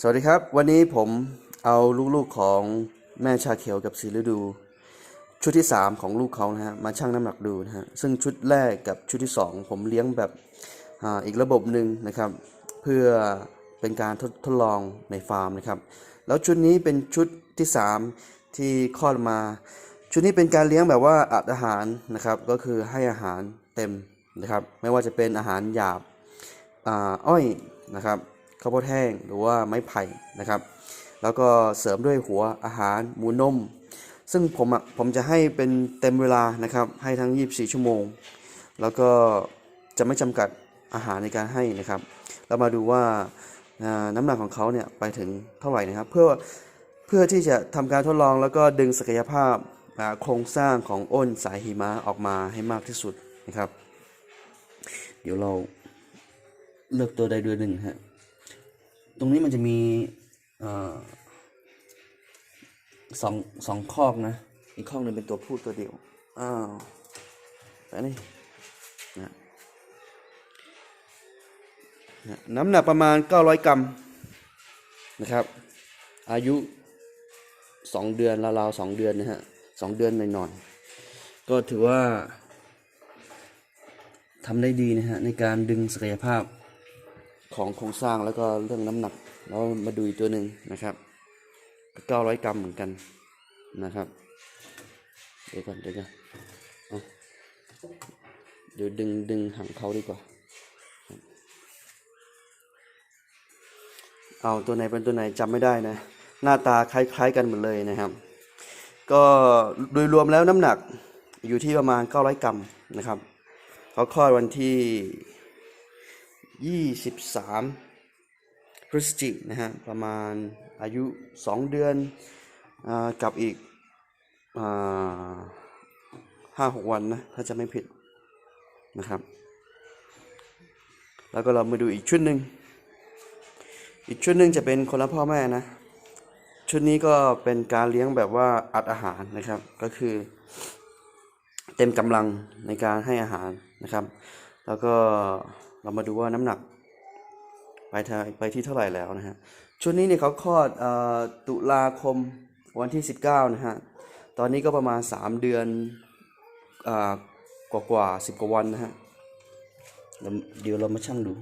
สวัสดีครับ วันนี้ผมเอาลูกๆของแม่ชาเขียวกับสีฤดู ชุดที่ 3 ของลูกเขานะฮะมาชั่งน้ำหนักดูนะฮะซึ่งชุดแรกกับชุดที่ 2 ผมเลี้ยงแบบอาอีกระบบหนึ่งนะครับ เพื่อเป็นการทดทดลองในฟาร์มนะครับ แล้วชุดนี้เป็นชุดที่ 3 ที่คลอดมา ชุดนี้เป็นการเลี้ยงแบบว่าอัดอาหารนะครับก็คือให้อาหารเต็มนะครับ ไม่ว่าจะเป็นอาหารหยาบออ้อยนะครับ ข้าวโพดแห้งหรือว่าไม้ไผ่นะครับ แล้วก็เสริมด้วยหัวอาหารหมูนม ซึ่งผมอะผมจะให้เป็นเต็มเวลานะครับให้ทั้ง 24 ชั่วโมง แล้วก็จะไม่จำกัดอาหารในการให้นะครับ เรามาดูว่าน้ำหนักของเขาเนี่ยไปถึงเท่าไหร่นะครับเพื่อเพื่อที่จะทำการทดลองแล้วก็ดึงศักยภาพโครงสร้างของอ้นสายหิมะออกมาให้มากที่สุดนะครับ เดี๋ยวเราเลือกตัวใดตัวหนึ่งฮะ ตรงนี้มันจะมีอสองสองคอกนะ อีกคอกหนึ่งเป็นตัวผู้ตัวเดียว อ้าวไปนี่นะนะน้ำหนักประมาณ 900 กรัมนะครับ อายุ 2 เดือนราวๆสองเดือนนะฮะสองเดือนหน่อยๆก็ถือว่าทำได้ดีนะฮะในการดึงศักยภาพ ของโครงสร้างแล้วก็เรื่องน้ำหนักแล้วมาดูอีกตัวหนึ่งนะครับ900กรัมเหมือนกันนะครับเดี๋ยวก่อนเดี๋ยวก่อนเอาเดี๋ยวดึงดึงหางเขาดีกว่า เอาตัวไหนเป็นตัวไหนจำไม่ได้นะ หน้าตาคล้ายๆกันหมดเลยนะครับ ก็โดยรวมแล้วน้ำหนักอยู่ที่ประมาณ 900 กรัมนะครับเขาคลอดวันที่ 23 พฤศจิกนะฮะประมาณอายุ 2 เดือนอกับอีกห้าหกวันนะถ้าจะไม่ผิดนะครับ แล้วก็เรามาดูอีกชุดหนึ่งอีกชุดหนึ่งจะเป็นคนละพ่อแม่นะ ชุดนี้ก็เป็นการเลี้ยงแบบว่าอัดอาหารนะครับ ก็คือ เต็มกำลังในการให้อาหารนะครับ แล้วก็ เรามาดูว่าน้ำหนัก ไปทางไปที่เท่าไหร่แล้วนะฮะชุดนี้เนี่ยเขาคลอดอตุลาคมวันที่ 19นะฮะตอนนี้ก็ประมาณ 3 เดือนอกว่ากว่าสิบกว่าวันนะฮะเดี๋ยวเรามาชั่งดู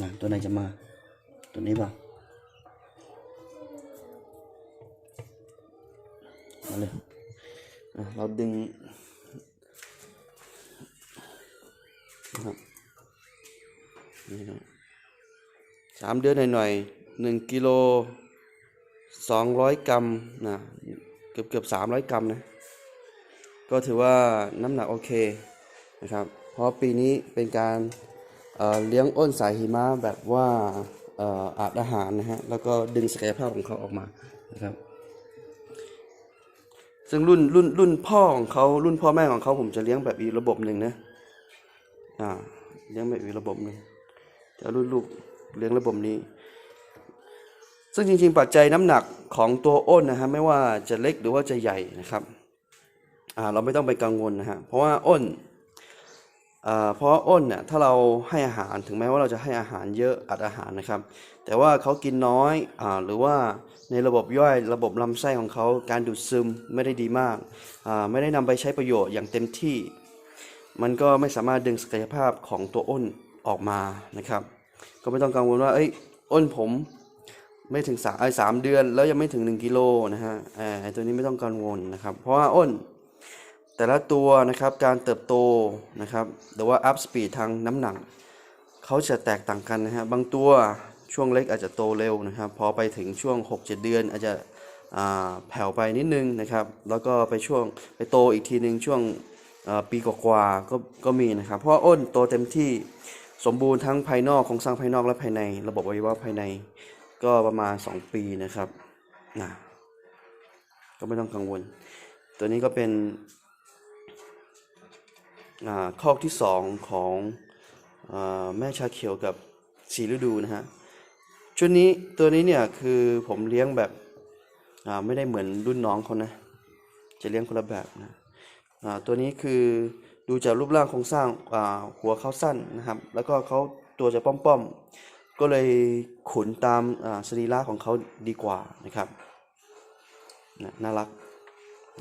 นะตัวไหนจะมา ตัวนี้ป่ะมาเลยเราดึง นี่นะสามเดือนหน่อยๆหนึ่งกิโลสองร้อยกรัมนะเกือบเกือบสามร้อยกรัมนะก็ถือว่าน้ำหนักโอเคนะครับ เพราะปีนี้เป็นการเเลี้ยงอ้นสายหิมะแบบว่าเอ่อาดอาหารนะฮะ แล้วก็ดึงศักยภาพของเขาออกมานะครับ ซึ่งรุ่นรุ่นรุ่นพ่อของเขารุ่นพ่อแม่ของเขาผมจะเลี้ยงแบบอีกระบบหนึ่งนะ อ่า เลี้ยงแบบอีกระบบหนึ่ง แต่รุ่นลูกเลี้ยงระบบนี้ ซึ่งจริงๆ ปัจจัยน้ำหนักของตัวอ้นนะฮะไม่ว่าจะเล็กหรือว่าจะใหญ่นะครับเราไม่ต้องไปกังวลนะฮะเพราะว่าอ้นเพราะอ้นเนี่ยถ้าเราให้อาหารถึงแม้ว่าเราจะให้อาหารเยอะอัดอาหารนะครับ แต่ว่าเขากินน้อยอหรือว่าในระบบย่อยระบบลำไส้ของเขาการดูดซึมไม่ได้ดีมาก ไม่ได้นำไปใช้ประโยชน์อย่างเต็มที่ มันก็ไม่สามารถดึงศักยภาพของตัวอ้น ออกมานะครับ ก็ไม่ต้องกังวลว่าเอ้ยอ้นผมไม่ถึงสามไอ้สามเดือน แล้วยังไม่ถึงหนึ่งกิโลนะฮะไอ้ตัวนี้ไม่ต้องกังวลนะครับ เพราะว่าอ้น แต่ละตัวนะครับการเติบโตนะครับหรือว่า up speed ทางน้ำหนักเขาจะแตกต่างกันนะฮะบางตัวช่วงเล็กอาจจะโตเร็วนะครับ พอไปถึงช่วง 6-7 เดือนอาจจะแผ่วไปนิดนึงนะครับ แล้วก็ไปช่วงไปโตอีกทีนึงช่วงปีกว่าก็ก็มีนะครับ เพราะอ้นโตเต็มที่ สมบูรณ์ทั้งภายนอกโครงสร้างภายนอกและภายใน ระบบอวัยวะภายใน ก็ประมาณ 2 ปีนะครับนะก็ไม่ต้องกังวล ตัวนี้ก็เป็นอ่าข้อที่ 2 ของอาแม่ชาเขียวกับสีฤดูนะฮะชุดนี้ตัวนี้เนี่ยคือผมเลี้ยงแบบอ่าไม่ได้เหมือนรุ่นน้องเขานะ จะเลี้ยงคนละแบบนะอ่าตัวนี้คือ ดูจากรูปร่างโครงสร้างหัวเขาสั้นนะครับ แล้วก็เขาตัวจะป้อมๆ ก็เลยขุนตามอ่าสรีระของเขาดีกว่านะครับน,น่ารัก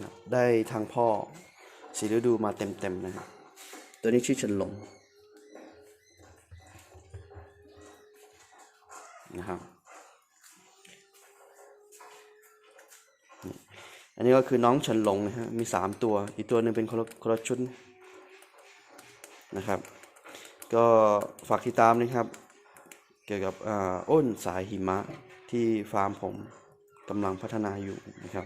นะได้ทางพ่อสีฤดูมาเต็มๆนะครับตัวนี้ชื่อเฉินหลงนะครับอันนี้ก็คือน้องเฉินหลงนะฮะมีสามตัว อีกตัวหนึ่งเป็นคนละคนละชุด นะครับ ก็ฝากติดตามนะครับ เกี่ยวกับอ้นสายหิมะที่ฟาร์มผมกำลังพัฒนาอยู่นะครับ